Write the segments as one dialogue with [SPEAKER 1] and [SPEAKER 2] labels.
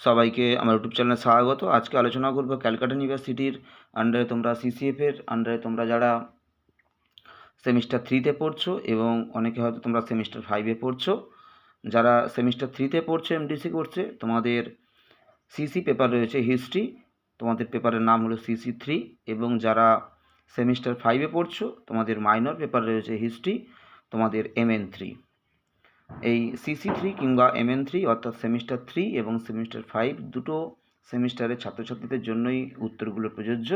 [SPEAKER 1] সবাইকে আমার ইউটিউব চ্যানেলে স্বাগত। আজকে আলোচনা করব ক্যালকাটা ইউনিভার্সিটির আন্ডারে তোমরা সিসিএফের আন্ডারে তোমরা যারা সেমিস্টার থ্রিতে পড়ছো এবং অনেকে হয়তো তোমরা সেমিস্টার ফাইভে পড়ছো, যারা সেমিস্টার থ্রিতে পড়ছো এমডিসি করছে তোমাদের সিসি পেপার রয়েছে হিস্ট্রি তোমাদের পেপারের নাম হলো সিসি থ্রি এবং যারা সেমিস্টার ফাইভে পড়ছো, তোমাদের মাইনর পেপার রয়েছে হিস্ট্রি তোমাদের এমএন থ্রি এই সিসি থ্রি কিংবা এমএন থ্রি অর্থাৎ সেমিস্টার থ্রি এবং সেমিস্টার ফাইভ দুটো সেমিস্টারের ছাত্রছাত্রীদের জন্যই উত্তরগুলো প্রযোজ্য।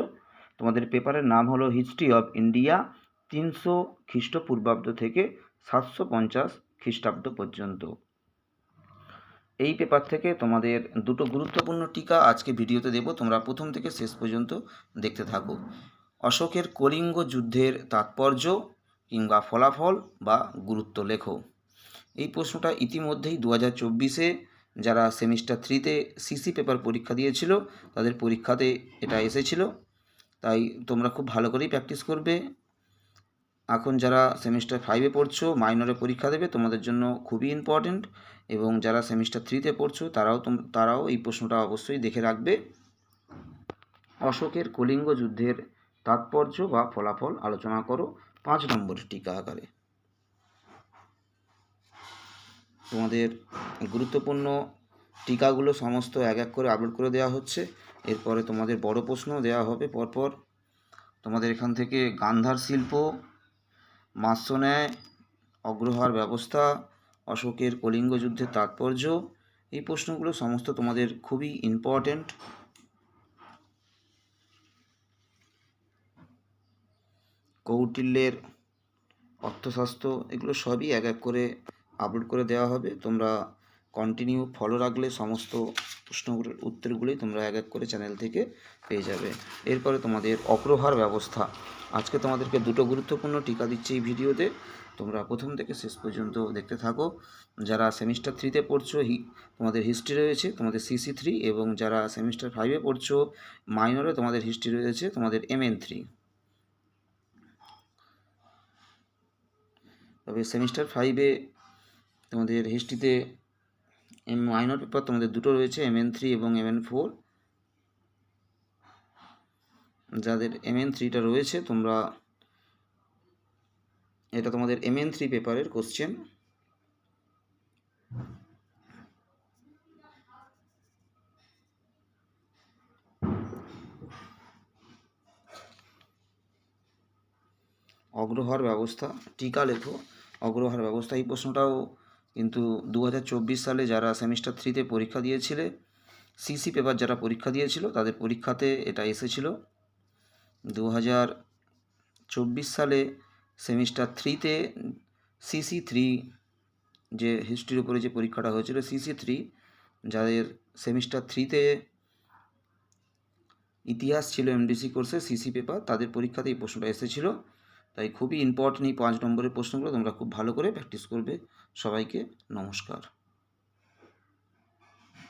[SPEAKER 1] তোমাদের পেপারের নাম হলো হিস্ট্রি অফ ইন্ডিয়া তিনশো খ্রিস্টপূর্বাব্দ থেকে সাতশো পঞ্চাশ খ্রিস্টাব্দ পর্যন্ত। এই পেপার থেকে তোমাদের দুটো গুরুত্বপূর্ণ টিকা আজকে ভিডিওতে দেব। তোমরা প্রথম থেকে শেষ পর্যন্ত দেখতে থাকো। অশোকের কলিঙ্গ যুদ্ধের তাৎপর্য কিংবা ফলাফল বা গুরুত্ব লেখো। এই প্রশ্নটা ইতিমধ্যেই দু হাজার চব্বিশে যারা সেমিস্টার থ্রিতে সিসি পেপার পরীক্ষা দিয়েছিল, তাদের পরীক্ষাতে এটা এসেছিল। তাই তোমরা খুব ভালো করেই প্র্যাকটিস করবে। এখন যারা সেমিস্টার ফাইভে পড়ছো মাইনরে পরীক্ষা দেবে, তোমাদের জন্য খুবই ইম্পর্ট্যান্ট এবং যারা সেমিস্টার থ্রিতে পড়ছো, তারাও তোম- তারাও এই প্রশ্নটা অবশ্যই দেখে রাখবে। অশোকের কলিঙ্গ যুদ্ধের তাৎপর্য বা ফলাফল আলোচনা করো। পাঁচ নম্বর টিকা আকারে। তোমাদের গুরুত্বপূর্ণ টিকাগুলো সমস্ত এক এক করে আপলোড করে দেওয়া হচ্ছে। এরপরে তোমাদের বড় প্রশ্ন দেওয়া হবে পরপর। তোমাদের এখান থেকে গান্ধার শিল্প মাৎস্যন্যায় অগ্রহার ব্যবস্থা, অশোকের কলিঙ্গ যুদ্ধের তাৎপর্য, এই প্রশ্নগুলো সমস্ত তোমাদের খুবই ইম্পর্ট্যান্ট কৌটিল্যের অর্থশাস্ত্র, এগুলো সবই এক এক করে আপলোড করে দেওয়া হবে। তোমরা কন্টিনিউ ফলো রাখলে সমস্ত প্রশ্নগুলোর উত্তরগুলোই তোমরা এক এক করে চ্যানেল থেকে পেয়ে যাবে। এরপরে তোমাদের অপ্রহার ব্যবস্থা। আজকে তোমাদেরকে দুটো গুরুত্বপূর্ণ টিকা দিচ্ছে এই ভিডিওতে। তোমরা প্রথম থেকে শেষ পর্যন্ত দেখতে থাকো। যারা সেমিস্টার থ্রিতে পড়ছো, হি, তোমাদের হিস্ট্রি রয়েছে, তোমাদের সিসি থ্রি এবং যারা সেমিস্টার ফাইভে পড়ছো মাইনরে তোমাদের হিস্ট্রি রয়েছে, তোমাদের এমএন থ্রি তবে সেমিস্টার ফাইভে তোমাদের হিস্ট্রিতে এম মাইনর পেপার তোমাদের দুটো রয়েছে এম থ্রি এবং এম ফোর যাদের এম এন থ্রিটা রয়েছে, তোমরা এটা তোমাদের এম এন থ্রি পেপারের কোশ্চেন অগ্রহার ব্যবস্থা, টিকা লেখো। অগ্রহার ব্যবস্থা, এই প্রশ্নটাও কিন্তু দু হাজার চব্বিশ সালে যারা সেমিস্টার থ্রিতে পরীক্ষা দিয়েছিলে সিসি পেপার যারা পরীক্ষা দিয়েছিল, তাদের পরীক্ষাতে এটা এসেছিল। দু সালে সেমিস্টার থ্রিতে সিসি থ্রি যে হিস্ট্রির উপরে যে পরীক্ষাটা হয়েছিল সিসি থ্রি যাদের সেমিস্টার থ্রিতে ইতিহাস ছিল এমডিসি কোর্সে সিসি পেপার তাদের পরীক্ষাতে এই প্রশ্নটা এসেছিল। তাই খুবই ইম্পর্টেন্ট এই পাঁচ নম্বরের প্রশ্নগুলো তোমরা খুব ভালো করে প্র্যাকটিস করবে। সবাইকে নমস্কার।